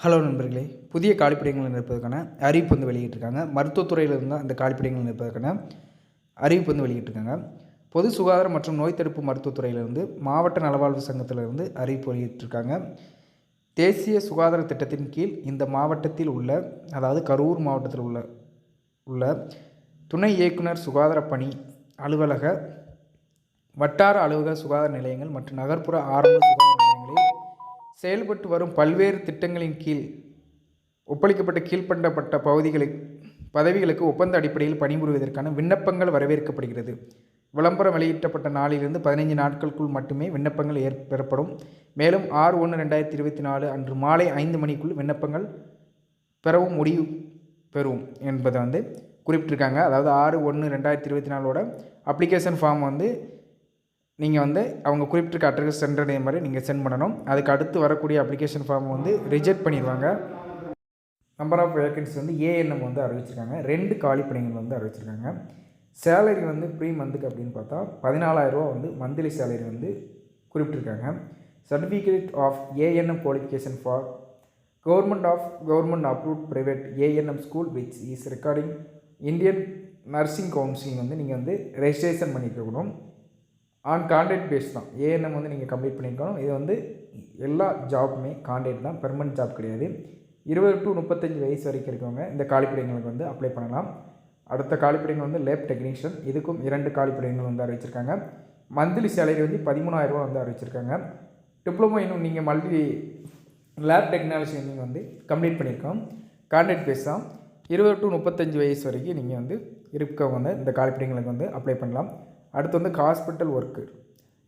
Hello நண்பர்களே புதிய காலிப்படைகள் நிற்பதற்கான அறிவிப்பு வந்து வெளியிட்டிருக்காங்க. மருத்துவத்துறையில் இருந்தால் அந்த காலிப்படைகள் நிற்பதற்கான அறிவிப்பு வந்து வெளியிட்டிருக்காங்க. பொது சுகாதாரம் மற்றும் நோய் தடுப்பு மருத்துவத்துறையிலிருந்து மாவட்ட நலவாழ்வு சங்கத்திலிருந்து அறிவிப்பு வெளியிட்டிருக்காங்க. தேசிய சுகாதார திட்டத்தின் கீழ் இந்த மாவட்டத்தில் உள்ள அதாவது கரூர் மாவட்டத்தில் உள்ள உள்ள துணை இயக்குனர் சுகாதார பணி அலுவலக வட்டார அலுவலக சுகாதார நிலையங்கள் மற்றும் நகர்ப்புற ஆரம்ப சுகாதார செயல்பட்டு வரும் பல்வேறு திட்டங்களின் கீழ் ஒப்பளிக்கப்பட்ட கீழ்ப்பண்டப்பட்ட பகுதிகளை பதவிகளுக்கு ஒப்பந்த அடிப்படையில் பணிபுரிவதற்கான விண்ணப்பங்கள் வரவேற்கப்படுகிறது. விளம்பரம் வெளியிட்டப்பட்ட நாளிலிருந்து பதினைஞ்சு நாட்களுக்குள் மட்டுமே விண்ணப்பங்கள் ஏற் பெறப்படும். மேலும் ஆறு ஒன்று ரெண்டாயிரத்தி இருபத்தி நாலு அன்று மாலை ஐந்து மணிக்குள் விண்ணப்பங்கள் பெறவும் முடிவு பெறும் என்பதை வந்து குறிப்பிட்டிருக்காங்க. அதாவது ஆறு ஒன்று ரெண்டாயிரத்தி இருபத்தி நாலோட அப்ளிகேஷன் ஃபார்ம் வந்து நீங்கள் வந்து அவங்க குறிப்பிட்டிருக்க அட்ரஸ் சென்றடைய மாதிரி நீங்கள் சென்ட் பண்ணணும். அதுக்கு அடுத்து வரக்கூடிய அப்ளிகேஷன் ஃபார்ம் வந்து ரிஜெக்ட் பண்ணிடுவாங்க. நம்பர் ஆஃப் வேக்கன்சி வந்து ஏஎன்எம் வந்து அறிவிச்சிருக்காங்க. ரெண்டு காலி பணிகள் வந்து அறிவிச்சிருக்காங்க. சேலரி வந்து ப்ரீ மந்த்துக்கு அப்படின்னு பார்த்தா பதினாலாயிரரூவா வந்து மந்த்லி சேலரி வந்து குறிப்பிட்டிருக்காங்க. Certificate of ANM qualification for government of government approved private ANM school which is according Indian nursing counselling வந்து நீங்கள் வந்து ரெஜிஸ்ட்ரேஷன் பண்ணியிருக்கணும். ஆன் கான்ட்ராக்ட் பேஸ் தான். ஏஎன்எம் வந்து நீங்கள் கம்ப்ளீட் பண்ணியிருக்கணும் இது வந்து எல்லா ஜாப்புமே கான்ட்ராக்ட் தான். பெர்மனன்ட் ஜாப் கிடையாது. இருபது டு முப்பத்தஞ்சு வயசு வரைக்கும் இருக்கவங்க இந்த காலிப்படைங்களுக்கு வந்து அப்ளை பண்ணலாம். அடுத்த காலிப்படைகள் வந்து லேப் டெக்னீஷியன் இதுக்கும் இரண்டு காலிப்படைகள் வந்து அறிவிச்சிருக்காங்க. மந்த்லி சேலரி வந்து பதிமூணாயிரரூவா வந்து அறிவிச்சிருக்காங்க. டிப்ளமோ இன்னும் நீங்கள் மல்டி லேப் டெக்னாலஜி நீங்கள் வந்து கம்ப்ளீட் பண்ணியிருக்கோம் கான்ட்ராக்ட் பேஸ் தான். இருபது டு முப்பத்தஞ்சு வயசு வரைக்கும் நீங்கள் வந்து இருக்கவங்க வந்து இந்த காலிப்படைங்களுக்கு வந்து அப்ளை பண்ணலாம். அடுத்து வந்து ஹாஸ்பிட்டல் ஒர்க்கு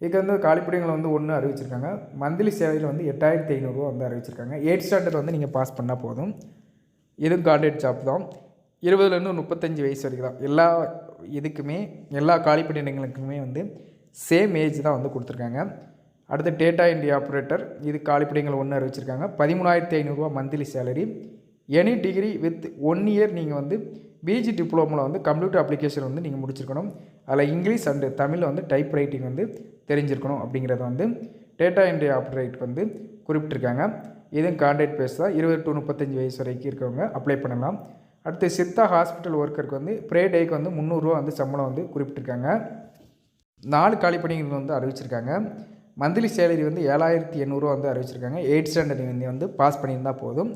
இதுக்கு வந்து காலிப்படைகளை வந்து ஒன்று அறிவிச்சிருக்காங்க. மந்த்லி சேவையில் வந்து எட்டாயிரத்தி ஐநூறுரூவா வந்து அறிவிச்சிருக்காங்க. எயிட் ஸ்டாண்டர்ட் வந்து நீங்கள் பாஸ் பண்ணால் போதும். இதுவும் கான்ட்ராக்ட் ஜாப் தான். இருபதுலேருந்து முப்பத்தஞ்சு வயசு வரைக்கும் தான். எல்லா இதுக்குமே எல்லா காலிப்படைகளுக்குமே வந்து சேம் ஏஜ் தான் வந்து கொடுத்துருக்காங்க. அடுத்து டேட்டா இண்டியா ஆப்ரேட்டர் இது காலிப்படைகள் ஒன்று அறிவிச்சிருக்காங்க. பதிமூணாயிரத்தி ஐநூறுரூவா monthly salary any degree with one year நீங்கள் வந்து பிஜி டிப்ளமோவில் வந்து கம்ப்யூட்டர் அப்ளிகேஷன் வந்து நீங்கள் முடிச்சிருக்கணும். அதில் இங்கிலீஷ் அண்டு தமிழ் வந்து டைப் ரைட்டிங் வந்து தெரிஞ்சிருக்கணும் அப்படிங்கிறத வந்து டேட்டா என்ட்ரி ஆப்ரேட் வந்து குறிப்பிட்டிருக்காங்க. இதுவும் கான்ட்ராக்ட் பேஸ் தான் இருபது டு முப்பத்தஞ்சு வயசு வரைக்கும் இருக்கவங்க அப்ளை பண்ணலாம். அடுத்து சித்தா ஹாஸ்பிட்டல் ஒர்க்கருக்கு வந்து ப்ரே டேக்கு வந்து முந்நூறுரூவா வந்து சம்பளம் வந்து குறிப்பிட்டிருக்காங்க. நாலு காலிப்பணிகள் வந்து அறிவிச்சிருக்காங்க. மந்த்லி சேலரி வந்து ஏழாயிரத்தி எண்ணூறுவா வந்து அறிவிச்சிருக்காங்க. எயிட் ஸ்டாண்டர்ட் வந்து வந்து பாஸ் பண்ணியிருந்தால் போதும்.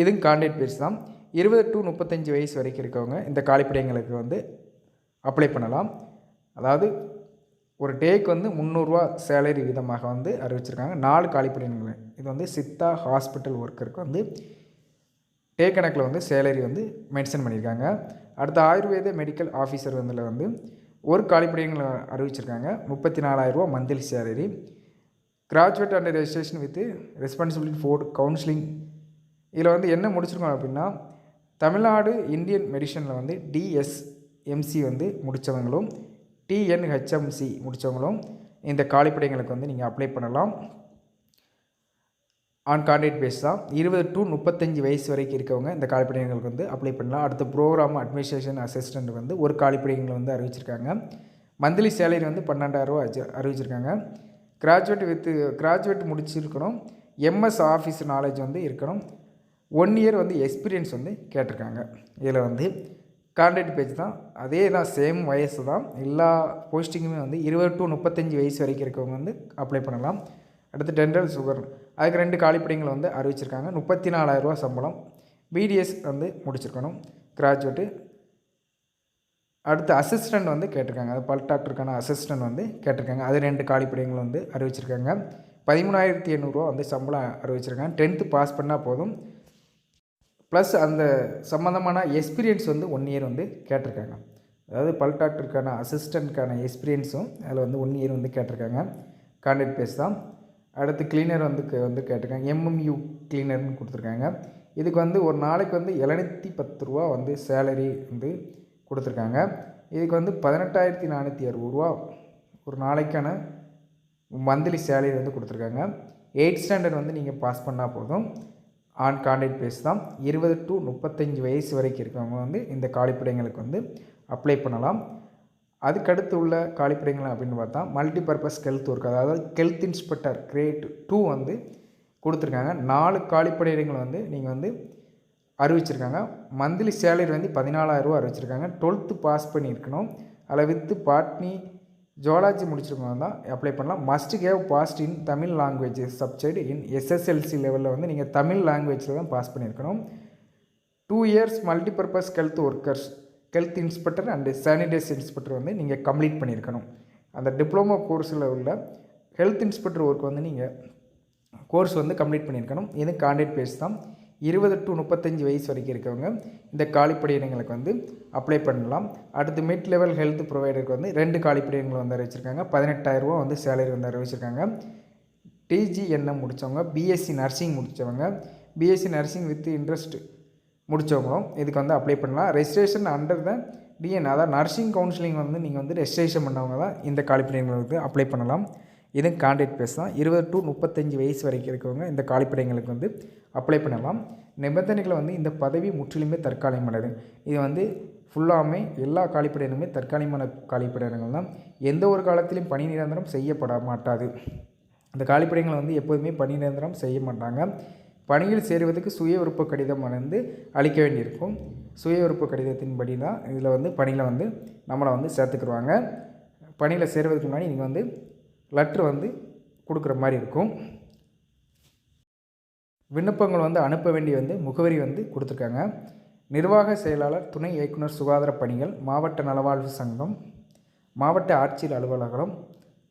இதுவும் கான்ட்ராக்ட் பேஸ் தான் இருபது டு முப்பத்தஞ்சு வயசு வரைக்கும் இருக்கவங்க இந்த காலிப்படைங்களுக்கு வந்து அப்ளை பண்ணலாம். அதாவது ஒரு டேக்கு வந்து முந்நூறுரூவா சேலரி விதமாக வந்து அறிவிச்சிருக்காங்க. நாலு காலிப்படைகள் இது வந்து சித்தா ஹாஸ்பிட்டல் ஒர்க்கருக்கு வந்து டே கணக்கில் வந்து சேலரி வந்து மென்ஷன் பண்ணியிருக்காங்க. அடுத்த ஆயுர்வேத மெடிக்கல் ஆஃபீஸர் வந்துல வந்து ஒரு காலிப்படைகள் அறிவிச்சிருக்காங்க. முப்பத்தி நாலாயிரரூவா monthly salary graduate and registration with responsibility fort counselling இதில் வந்து என்ன முடிச்சிருக்கோம் அப்படின்னா தமிழ்நாடு இந்தியன் மெடிஷனில் வந்து டிஎஸ் எம்சி வந்து முடித்தவங்களும் டிஎன்ஹெச்எம்சி முடித்தவங்களும் இந்த காலிப்படைங்களுக்கு வந்து நீங்கள் அப்ளை பண்ணலாம். ஆன் கான்ட்ராக்ட் பேஸ் தான் இருபது டு முப்பத்தஞ்சு வயசு வரைக்கும் இருக்கவங்க இந்த காலிப்படையங்களுக்கு வந்து அப்ளை பண்ணலாம். அடுத்த ப்ரோக்ராம் அட்மினிஸ்ட்ரேஷன் அசிஸ்டண்ட் வந்து ஒரு காலிப்படையங்களை வந்து அறிவிச்சிருக்காங்க. மந்த்லி சேலரி வந்து பன்னெண்டாயிரரூவா அறிவிச்சிருக்காங்க. கிராஜுவேட் வித் கிராஜுவேட் முடிச்சிருக்கணும். எம்எஸ் ஆஃபீஸ் நாலேஜ் வந்து இருக்கணும். ஒன் இயர் வந்து எக்ஸ்பீரியன்ஸ் வந்து கேட்டிருக்காங்க. இதில் வந்து கான்ட்ராக்ட் பேஜ் தான். அதே தான் சேம் வயசு தான். எல்லா போஸ்டிங்குமே வந்து இருபது டு முப்பத்தஞ்சு வயசு வரைக்கும் இருக்கவங்க வந்து அப்ளை பண்ணலாம். அடுத்து டென்டல் சுகர் அதுக்கு ரெண்டு காலிப்படைங்களை வந்து அறிவிச்சிருக்காங்க. முப்பத்தி நாலாயிரரூவா சம்பளம். பிடிஎஸ் வந்து முடிச்சிருக்கணும். கிராஜுவேட்டு அடுத்து அசிஸ்டண்ட் வந்து கேட்டிருக்காங்க. அது பல் டாக்டருக்கான அசிஸ்டண்ட் வந்து கேட்டிருக்காங்க. அது ரெண்டு காலிப்படைங்களை வந்து அறிவிச்சிருக்காங்க. பதிமூணாயிரத்தி எண்ணூறுரூவா வந்து சம்பளம் அறிவிச்சிருக்காங்க. டென்த்து பாஸ் பண்ணால் போதும். ப்ளஸ் அந்த சம்மந்தமான எக்ஸ்பீரியன்ஸ் வந்து ஒன் இயர் வந்து கேட்டிருக்காங்க. அதாவது பல் டாக்டருக்கான அசிஸ்டண்ட்க்கான எக்ஸ்பீரியன்ஸும் அதில் வந்து ஒன் இயர் வந்து கேட்டிருக்காங்க. கான்ட்ராக்ட் பேஸ் தான். அடுத்து கிளீனர் வந்து வந்து கேட்டிருக்காங்க. எம்எம்யூ கிளீனர்னு கொடுத்துருக்காங்க. இதுக்கு வந்து ஒரு நாளைக்கு வந்து எழுநூற்றி பத்து ரூபா வந்து சேலரி வந்து கொடுத்துருக்காங்க. இதுக்கு வந்து பதினெட்டாயிரத்தி நானூற்றி அறுபது ரூபா ஒரு நாளைக்கான மந்த்லி சேலரி வந்து கொடுத்துருக்காங்க. எயிட் ஸ்டாண்டர்ட் வந்து நீங்கள் பாஸ் பண்ணால் போதும். ஆன் கான்ட்ராக்ட் பேஸ் தான். இருபது டு முப்பத்தஞ்சு வயசு வரைக்கும் இருக்கவங்க வந்து இந்த காலிப்படைங்களுக்கு வந்து அப்ளை பண்ணலாம். அதுக்கடுத்து உள்ள காலிப்பிடங்கள் அப்படின்னு பார்த்தா மல்டி பர்பஸ் ஹெல்த் ஒர்க் அதாவது ஹெல்த் இன்ஸ்பெக்டர் கிரேட் டூ வந்து கொடுத்துருக்காங்க. நாலு காலிப்படையிடங்கள் வந்து நீங்கள் வந்து அறிவிச்சிருக்காங்க. மந்த்லி சேலரி வந்து பதினாலாயிரரூவா அறிவிச்சிருக்காங்க. டுவெல்த்து பாஸ் பண்ணியிருக்கணும். அதில் வித்து பாட்னி ஜுவாலஜி முடிச்சிருக்கவங்க தான். அப்ளை பண்ணலாம். Must have passed in Tamil language subject in SSLC லெவலில் வந்து நீங்கள் தமிழ் லாங்குவேஜில் தான் பாஸ் பண்ணியிருக்கணும். Two years multipurpose health workers health inspector and sanitize inspector வந்து நீங்கள் கம்ப்ளீட் பண்ணியிருக்கணும். அந்த டிப்ளமோ கோர்ஸில் உள்ள ஹெல்த் இன்ஸ்பெக்டர் ஒர்க் வந்து நீங்கள் கோர்ஸ் வந்து கம்ப்ளீட் பண்ணியிருக்கணும். இது கான்டாக்ட் பேஸ் தான். இருபது டு முப்பத்தஞ்சு வயசு வரைக்கும் இருக்கவங்க இந்த காலிப்படையினங்களுக்கு வந்து அப்ளை பண்ணலாம். அடுத்து மிட் லெவல் ஹெல்த் ப்ரொவைடருக்கு வந்து ரெண்டு காலிப்படையினங்களை வந்து அறிவிச்சிருக்காங்க. பதினெட்டாயிரரூபா வந்து சேலரி வந்து அறிவிச்சிருக்காங்க. டிஜிஎன்எம் முடித்தவங்க பிஎஸ்சி நர்சிங் முடித்தவங்க பிஎஸ்சி நர்சிங் வித் இன்ட்ரெஸ்ட் முடித்தவங்களும் இதுக்கு வந்து அப்ளை பண்ணலாம். ரெஜிஸ்ட்ரேஷன் அண்டர் த டிஎன் அதாவது நர்சிங் கவுன்சிலிங் வந்து நீங்கள் வந்து ரெஜிஸ்ட்ரேஷன் பண்ணவங்க தான் இந்த காலிப்படையினங்களுக்கு அப்ளை பண்ணலாம். இதுவும் கான்ட்ராக்ட் பேஸ் தான் இருபது டு முப்பத்தஞ்சு வயசு வரைக்கும் இருக்கவங்க இந்த காலிப்படைங்களுக்கு வந்து அப்ளை பண்ணலாம். நிபந்தனைகளை வந்து இந்த பதவி முற்றிலுமே தற்காலிகமானது. இது வந்து ஃபுல்லாமே எல்லா காலிப்படையினுமே தற்காலிகமான காலிப்படையினங்கள் தான். எந்த ஒரு காலத்திலும் பணி நிரந்தரம் செய்யப்பட மாட்டாது இந்த காலிப்படைகளை வந்து எப்போதுமே பணி நிரந்தரம் செய்ய மாட்டாங்க. பணியில் சேருவதற்கு சுய விருப்ப கடிதம் வந்து அளிக்க வேண்டியிருக்கும். சுய விருப்ப கடிதத்தின்படி தான் இதில் வந்து பணியில் வந்து நம்மளை வந்து சேர்த்துக்கிடுவாங்க பணியில் சேருவதற்கு முன்னாடி நீங்கள் வந்து லெட்ரு வந்து கொடுக்குற மாதிரி இருக்கும். விண்ணப்பங்கள் வந்து அனுப்ப வேண்டிய வந்து முகவரி வந்து கொடுத்துருக்காங்க. நிர்வாக செயலாளர் துணை இயக்குனர் சுகாதார பணிகள் மாவட்ட நலவாழ்வு சங்கம் மாவட்ட ஆட்சியர் அலுவலகம்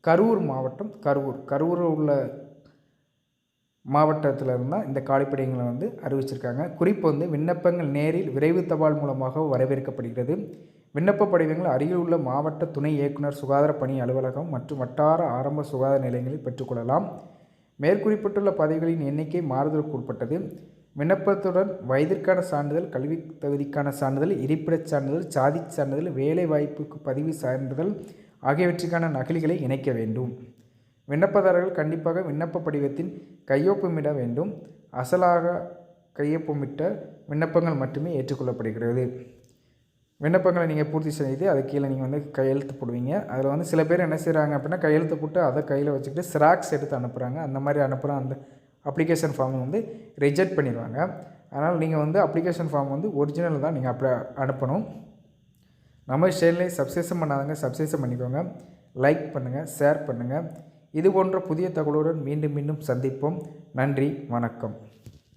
கரூர் மாவட்டம் கரூர். கரூரில் உள்ள மாவட்டத்தில் இருந்தால் இந்த காலிப்படையங்களை வந்து அறிவிச்சிருக்காங்க. குறிப்பு வந்து விண்ணப்பங்கள் நேரில் விரைவு தபால் மூலமாக வரவேற்கப்படுகிறது. விண்ணப்ப படிவங்கள் அருகில் உள்ள மாவட்ட துணை இயக்குனர் சுகாதார பணி அலுவலகம் மற்றும் வட்டார ஆரம்ப சுகாதார நிலையங்களில் பெற்றுக்கொள்ளலாம் மேற்குறிப்பிட்டுள்ள பதவிகளின் எண்ணிக்கை மாறுதலுக்கு உட்பட்டது. விண்ணப்பத்துடன் வயதிற்கான சான்றிதழ் கல்வி தகுதிக்கான சான்றிதழ் இருப்பிடச் சான்றிதழ் சாதி சான்றிதழ் வேலை வாய்ப்புக்கு பதிவு சான்றிதழ் ஆகியவற்றுக்கான நகல்களை இணைக்க வேண்டும். விண்ணப்பதாரர்கள் கண்டிப்பாக விண்ணப்ப படிவத்தின் கையொப்பமிட வேண்டும். அசலாக கையொப்பமிட்ட விண்ணப்பங்கள் மட்டுமே ஏற்றுக்கொள்ளப்படுகிறது. விண்ணப்பங்களை நீங்கள் பூர்த்தி செய்து அது கீழே நீங்கள் வந்து கையெழுத்து போடுவீங்க. அதில் வந்து சில பேர் என்ன செய்கிறாங்க அப்படின்னா கையெழுத்து போட்டு அதை கையில் வச்சுக்கிட்டு ஸ்ராக்ஸ் எடுத்து அனுப்புகிறாங்க அந்த மாதிரி அனுப்புகிற அந்த அப்ளிகேஷன் ஃபார்ம் வந்து ரிஜெக்ட் பண்ணிடுவாங்க. அதனால் நீங்கள் வந்து அப்ளிகேஷன் ஃபார்ம் வந்து ஒரிஜினல் தான் நீங்கள் அப்ளை அனுப்பணும். நம்ம சேனலை சப்ஸ்கிரிப்ஷன் பண்ணாதவங்க சப்ஸ்கிரிப்ஷன் பண்ணிக்கோங்க. லைக் பண்ணுங்கள் ஷேர் பண்ணுங்கள் இது போன்ற புதிய தகவலுடன் மீண்டும் மீண்டும் சந்திப்போம். நன்றி வணக்கம்.